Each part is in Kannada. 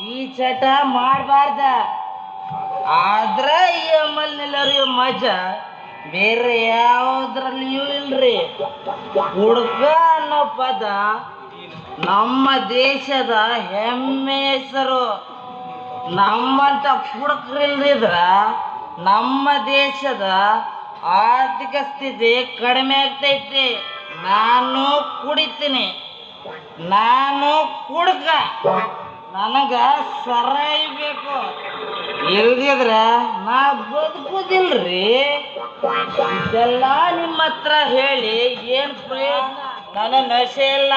ಈ ಚಟ ಮಾಡಬಾರ್ದ. ಆದ್ರ ಈ ಅಮಲ್ನೆಲ್ಲರಿಗೂ ಮಜ. ಬೇರೆ ಯಾವುದ್ರಲ್ಲಿಯೂ ಇಲ್ರಿ. ಹುಡುಗ ಅನ್ನೋ ಪದ ನಮ್ಮ ದೇಶದ ಹೆಮ್ಮೆ ಹೆಸರು. ನಮ್ಮಂತ ಹುಡುಕ್ರಿಲ್ದಿದ್ರ ನಮ್ಮ ದೇಶದ ಆರ್ಥಿಕ ಸ್ಥಿತಿ ಕಡಿಮೆ ಆಗ್ತೈತಿ ನಾನು ಕುಡಿತೀನಿ. ನಾನು ಕುಡ್ಕ ನನಗ ಸರಾಯಿ ಬೇಕು. ಇಲ್ದಿದ್ರ ನಾ ಬದುಕುದಿಲ್ರಿ. ಇದೆಲ್ಲ ನಿಮ್ಮ ಹತ್ರ ಹೇಳಿ ಏನು ಪ್ರಯೋಜನ ನನ್ನ ನಶೆ ಇಲ್ಲ.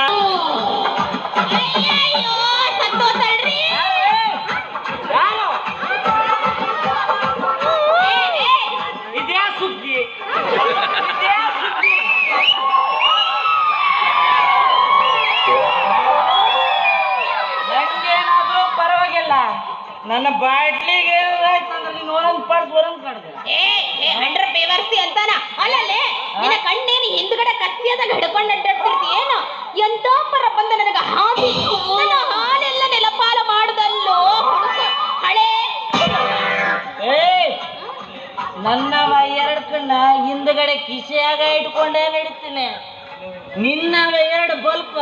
ನನ್ನ ಬಾಟ್ಲಿಗೆ ಅಂದ್ರೆ ನೀನು ಒಂದೊಂದು ಪರ್ಸ್ ಒಂದೊಂದು ಕಡ್ದೆ ಏ, ಏ, ಹಂಡ್ರ ಬೇವರ್ಸಿ ಅಂತಾನ? ಅಲ್ಲಲ್ಲೇ ನಿನ್ನ ಕಣ್ಣೇನು ಹಿಂದ್ಗಡೆ ಕತ್ತಿಯದಾಗ ಹಿಡ್ಕೊಂಡು ಅಡ್ಡಾಡ್ತಿರ್ತಿ? ಏನು? ಎಂತೋ ಬಂದ ನನಗೆ ಹಾದಿ. ನನ್ನ ಹಾಲೆಲ್ಲ ನೆಲಪಾಲ ಮಾಡ್ದಲ್ಲೋ. ಹಳೆ. ಏ ನನ್ನವ ಎರಡು ಕಣ್ಣ ಹಿಂದ್ಗಡೆ ಕಿಸೆಯಾಗ ಇಟ್ಕೊಂಡೇ ನಡೀತೀನಿ. ನಿನ್ನವ ಎರಡು ಬಲ್ಪ್.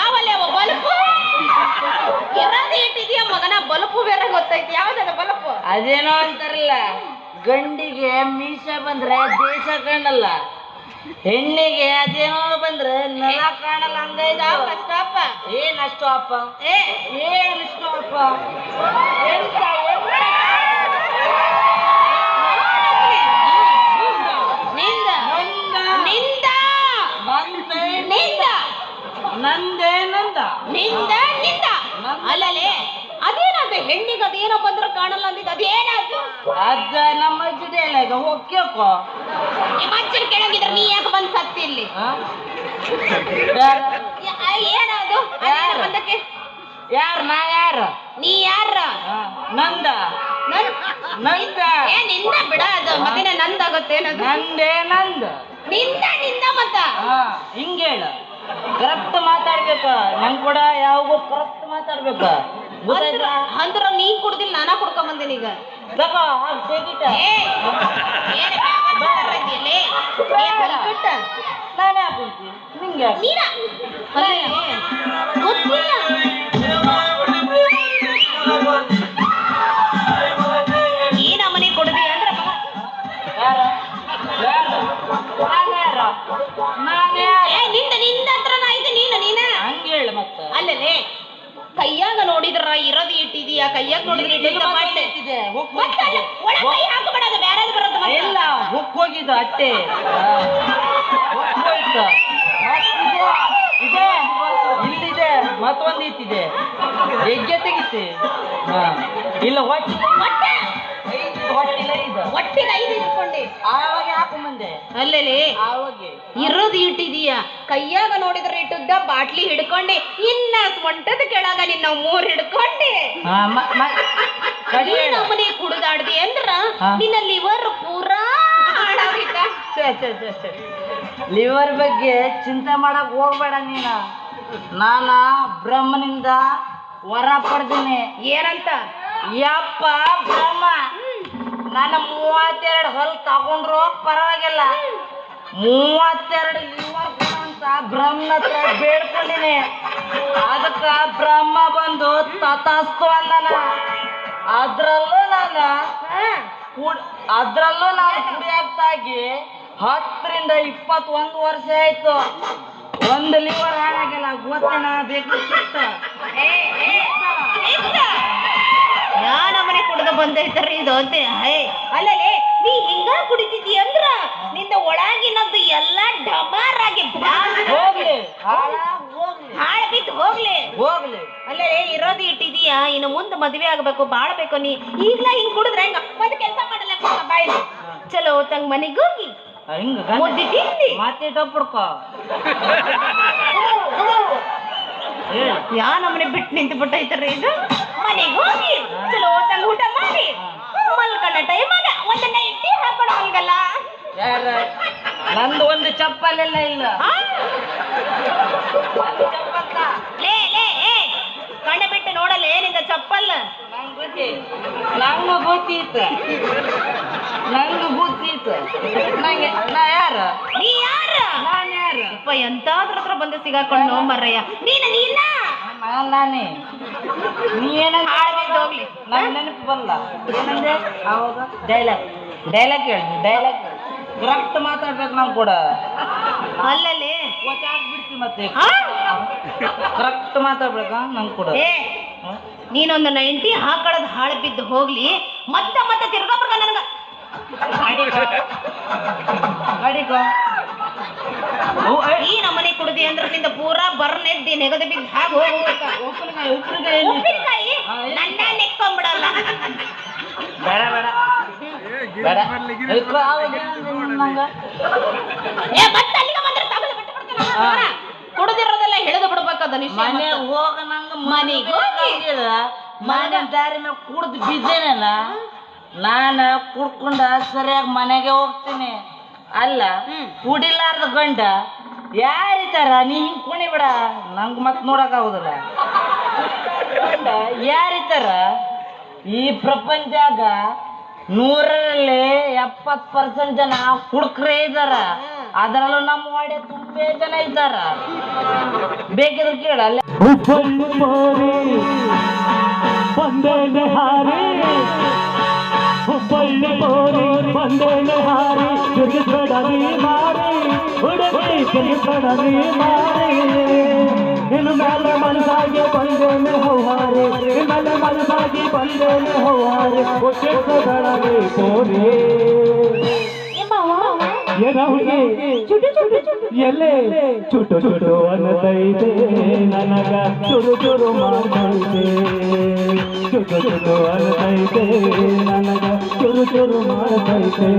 ಅವ ಬಲ್ಪು? ಇಟ್ಟಿದ್ಯಾ ಮಗನ ಬಲ್ಪು ಬೇರೆ ಗೊತ್ತೈತಿ. ಯಾವ್ದದ ಬಲ್ಪು? ಅದೇನೋ ಅಂತಾರಲ್ಲ ಗಂಡಿಗೆ ಮೀಸ ಬಂದ್ರೆ ದೇಶ ಕಾಣಲ್ಲ. ಹೆಣ್ಣಿಗೆ ಅದೇನೋ ಬಂದ್ರೆ ನೆಲ ಕಾಣಲ್ಲ ಅಂದ್ರೆ ಸ್ಟಾಪ ಏನಷ್ಟು ಅಪ್ಪ. ಏನಷ್ಟು ಏನಿಷ್ಟು ಅಪ್ಪ ಎಂತ ಎಂತ? ನಿಂದ ನಂದ ನಿಂದ ನಂದೇ ನಿಂದ ನಂದೇ ನಂದ ನಿಂದ ನಿಂದ ಅಲ್ಲಲೇ ಅದೇನದು ಹೆಣ್ಣಿಗೆ ಅದೇನೋ ಬಂದ್ರೆ ಕಾಣಲ್ಲ ಅಂದಿದ್ದು ಅದೇನಾಯ್ತು? ಅದ ನಮ್ಮ ಅಜ್ಜಿದೆ ಇಲ್ಲ ಈಗ ಹೋಗ್ಯಕ್ಕೋ ನಿಮ್ಮ ಅಜ್ಜನ ಕೆಳಗಿದ್ರೆ ನೀ ಯಾಕೆ ಬಂದ್ ಸತ್ತಿ ಇಲ್ಲಿ? ಏನದು ಅದೇನೋ ಬಂದಕ್ಕೆ? ಯಾರು? ನಾ ಯಾರು? ನೀ ಯಾರ? ನಂದ? ನಂದ? ಏ ನಿಂದ ಬಿಡ ಅದು. ಮಗನ ನಂದಾಗತ್ತೇನದು ನಂದೇ ನಂದ. ನಿಂದ ನಿಂದ ಮತ್ತ? ಹಿಂಗೇಳ ಕರೆಕ್ಟ್ ಮಾತಾಡ್ಬೇಕ. ನಂಗ್ ಕೂಡ ಯಾವಾಗೂ ಕರೆಕ್ಟ್ ಮಾತಾಡ್ಬೇಕು. ಅಂದ್ರ ಅಂದ್ರ ನೀ ಕುಡ್ದಿಲ್ಲ ನಾನಾ ಕುಡ್ಕೊಂಡ್ ಬಂದೇನಿ ಈಗ ತಗೋ ಹಾಗ್? ಏ ಬಲ್ಕಟ್ಟ. ನಾನೇ ಹಾಕೊಂತೀನಿ ನಿಂಗೆ ಯಾಕೆ? ನೀನ ಗೊತ್ತಿಲ್ಲ ಮತ್ತೆ ಅಲ್ಲ, ಒಳ ಕೈ ಹಾಕಬೇಡ ಅದು ಬರೋದು ಮತ್ತೆ. ಇಲ್ಲ ಹೋಗಿದ್ದು ಅಟ್ಟೆ. ಹುಕ್ ಹೋಯ್ತು. ಇದೆ ಇಲ್ಲಿದೆ ಮತ್ತೊಂದು ಇತ್ತಿದೆ ಹೆಜ್ಜೆ ತೆಗಿತೆ ಹಾ ಇಲ್ಲ ಹೊಟ್ಟೆ ಹೊಟ್ಟೆ ಐದು ಹೊಟ್ಟಿಲ್ಲ ಇದು. ಹೊಟ್ಟಿಗೆ ಐದು ಇಟ್ಕೊಂಡೆ. ಆವಾಗ ಹಾಕೊಂಬಂದೆ ಅಲ್ಲಲೇ ಆವಾಗ. ಇರೋದು ಇಟ್ಟಿದೀಯ. ಕೈಯಾಗ ನೋಡಿದ್ರೆ ಇಟ್ಟುದ್ದ ಬಾಟ್ಲಿ ಹಿಡ್ಕೊಂಡೆ ಇನ್ನ ಸೊಂಟದ ಕೆಳಗ ನಿನ್ನ ಮೂರ್ ಹಿಡ್ಕೊಂಡೆ. ನಮ್ಮನೆ ಕುಡಿದಾಡ್ದಿ ಅಂದ್ರ ನಿನ್ನ ಲಿವರ್ ಪೂರಾ. ಲಿವರ್ ಬಗ್ಗೆ ಚಿಂತೆ ಮಾಡಕ್ ಹೋಗ್ಬೇಡ ನೀನ. ನಾನ ಬ್ರಹ್ಮನಿಂದ ವರ ಪಡ್ದೀನಿ. ಏನಂತ? ಯಪ್ಪ ಬ್ರಹ್ಮ. ನಾನು ಮೂವತ್ತೆರಡು ಹೊಲ ತಗೊಂಡ್ರು ಪರವಾಗಿಲ್ಲ. ಮೂವತ್ತೆರಡು ಲಿವರ್ ಅಂತ ಬ್ರಹ್ಮನ ಹತ್ರ ಬೇಡ್ಕೊಂಡಿನಿ. ಅದಕ್ಕ ತತಾಸ್ತು ಅಂದನ ಅದ್ರಲ್ಲೂ ನಾನು ಅದ್ರಲ್ಲೂ ನಾನು ಕುಡಿಯಾಕ್ತಾಗಿ ಹತ್ತರಿಂದ ಇಪ್ಪತ್ತೊಂದು ವರ್ಷ ಆಯ್ತು. ಒಂದು ಲಿವರ್ ಹಾಳಾಗಿಲ್ಲ. ಗೊತ್ತೇನ ಬೇಕು ಯಾ ನಮ್ಮನೆ ಕುಡ್ದ ಬಂದೈತರಿ ಇದು ಅಂತ. ಹೇ. ಅಲ್ಲಲೇ ನೀ ಹಿಂಗ ಕುಡಿತಿದ್ದಿ ಅಂದ್ರ ನಿಂದ ಒಳಗಿನದ್ದು ಎಲ್ಲಾ ಡಬಾರ್ ಆಗಿ ಹೋಗ್ಲಿ. ಹಾಳ ಬಿದ್ದು ಹೋಗ್ಲಿ. ಹೋಗ್ಲಿ. ಅಲ್ಲೇ ಇರೋದು ಇಟ್ಟಿದೀಯಾ? ಇನ್ನು ಮುಂದೆ ಮದುವೆ ಆಗಬೇಕು ಬಾಳ್ಬೇಕು ನೀ. ಈಗ್ಲ ಹಿಂಗ್ ಕುಡಿದ್ರೆ ಹೆಂಗ? ಒಂದು ಕೆಲಸ ಮಾಡಲ್ಲ ಬಾಯಿ ಚಲೋ ತಂಗ್ ಮನೆಗೆ ಹೋಗಿ. ಹಿಂಗ ಮುದ್ದೆ ತಿಂದಿ. ಮತ್ತೆ ಟಪ್ಪಡ್ಕೋ ಯಾ ನಮ್ಮನೆ ಬಿಟ್ಟು ನಿಂತು ಬಿಟ್ಟೈತ್ರಿ ಇದು? ಮನೆಗೆ ಹೋಗಿ. ಚಲೋ ತಂಗ್ ಊಟ ಮಾಡಿ. ಮಲ್ಕೊಂಡ ಅದ. ಒಂದ್ ಇಟ್ಟಿ ಹಾಕೊಂಡು ಮಲ್ಗಲ್ಲ. ನಂದು ಒಂದು ಚಪ್ಪಲೆಲ್ಲ ಇಲ್ಲ. ನಂಗ್ ಗೊತ್ತಿ ನಂಗೂ ಗೊತ್ತಿತ್ತು ನಂಗೂ ಗೊತ್ತಿತ್ತು ನಂಗೆ ನಾ ಯಾರು? ನೀ ಯಾರ ನಾನು ಯಾರು ಅಪ್ಪ ಎಂತಾದ್ರ ಹತ್ರ ಬಂದು ಸಿಗಾಕೊಂಡು ಮರಯ್ಯ ನೀನ ನೀನ? ನಾನು ನಾನೇ. ನೀ ಏನಂತ ಬಿದ್ದು ಹೋಗ್ಲಿ. ನಂಗೆ ನೆನಪು ಬರಲ್ಲ. ಏನಂದೆ? ಅವಾಗ ಡೈಲಾಗ್ ಡೈಲಾಗ್ ಹೇಳಿ ಡೈಲಾಗ್ ಕರೆಕ್ಟ್ ಮಾತಾಡ್ಬೇಕು ನಾವು ಕೂಡ. ಅಲ್ಲಲ್ಲಿ? ಬಿಡ್ತಿ ಮತ್ತೆ? ಕರೆಕ್ಟ್ ಮಾತಾಡ್ಬೇಕಾ ನಂಗೆ ಕೂಡ? ನೀನೊಂದು ನೈಂಟಿ ಹಾಕಳದ್ ಹಾಳು ಬಿದ್ದು ಹೋಗ್ಲಿ ಮತ್ತೆ ಮತ್ತೆ ತಿರ್ಗಾಬರ್ಗ ನನಗ. ಈ ನಮನೆ ಕುಡ್ದಿ ಅಂದ್ರೆ ನಿಂದ ಪೂರಾ ಬರ್ನೆದ್ದಿ ನೆಗದ ಬಿದ್ದು ಹಾಗೆ ಉಪ್ಪಿನಕಾಯಿ ನನ್ನ ನೆಕ್ಕೊಂಬಿಡಲ್ಲ. ಬೇಡ ಬೇಡ? ಏ ಮತ್ತೆ ಅಲ್ಲಿಗೆ ಬಂದ್ರೆ ತಗದು ಬಿಟ್ಟು ಬಿಡ್ತೀನಿ. ಕುಡ್ದಿರೋದೆಲ್ಲ ಹಿಡಿದು ಬಿಡ್ಬೇಕದ ಮನೆ. ಹೋಗ ನಂಗೆ ಮನೆಗೆ. ಮನೆ ದಾರಿ ಮ್ಯಾಗ ಕುಡ್ದು ಬಿದ್ದೇನಲ್ಲ ನಾನು ಕುಡ್ಕೊಂಡ ಸರಿಯಾಗಿ ಮನೆಗೆ ಹೋಗ್ತೀನಿ ಅಲ್ಲ. ಕುಡಿಲಾರ್ದ ಗಂಡ ಯಾರಿತಾರ ನೀ ಹಿಂಗ್ ಕುಣಿಬೇಡ ನಂಗ್ ಮತ್ ನೋಡಕ್ ಆಗುದಿಲ್ಲ ಗಂಡ ಯಾರಿತಾರ ಈ ಪ್ರಪಂಚಾಗ ನೂರರಲ್ಲಿ ಎಪ್ಪತ್ ಪರ್ಸೆಂಟ್ ಜನ ಕುಡ್ಕ್ರೇ ಇದ್ದಾರ ಅದರಲ್ಲೂ ನಮ್ಮ ವಾಡೆ ತುಂಬೇ ಜನ ಇದ್ದಾರ. ಬೇಕಿದ್ರೆ ಕೇಳ, ಅಲ್ಲೇ. ಹುಬ್ಬಳ್ಳಿ ಮೋರಿ ಬಂದೇನೆ ಹಾರಿ. ಹುಬ್ಬಳ್ಳಿ ಮೋರಿ ಬಂದೇನೆ ಹಾರಿ. ತಿರುಗಿಸ್ಬೇಡರಿ ಮಾರಿ ಹುಡುಗಿ ತಿರುಗಿಸ್ಬೇಡರಿ ಮಾರಿ. ಇನ್ನು ಮೇಲೆ ಮನಸ್ಸಾಗಿ ಬಂದೇನೆ ಹೌಹಾರಿ. ಇನ್ನು ಮೇಲೆ ಮನಸ್ಸಾಗಿ ಬಂದೇನೆ ಹೌಹಾರಿ. ಹುಟ್ಟಿಸ್ಬೇಡರಿ ಕೋರಿ ಏನವ್ಗೆ ಎಲ್ಲೇ ಚುಟು ಚುಟು ಅನ್ನತೈತೆ ನನಗ ಚುರು ಚುರು ಮಾಡ್ತೈತೆ ಚುಟು ಚುಟು ಅನ್ನತೈತೆ ನನಗ ಚುರು ಚುರು ಮಾಡ್ತೈತೆ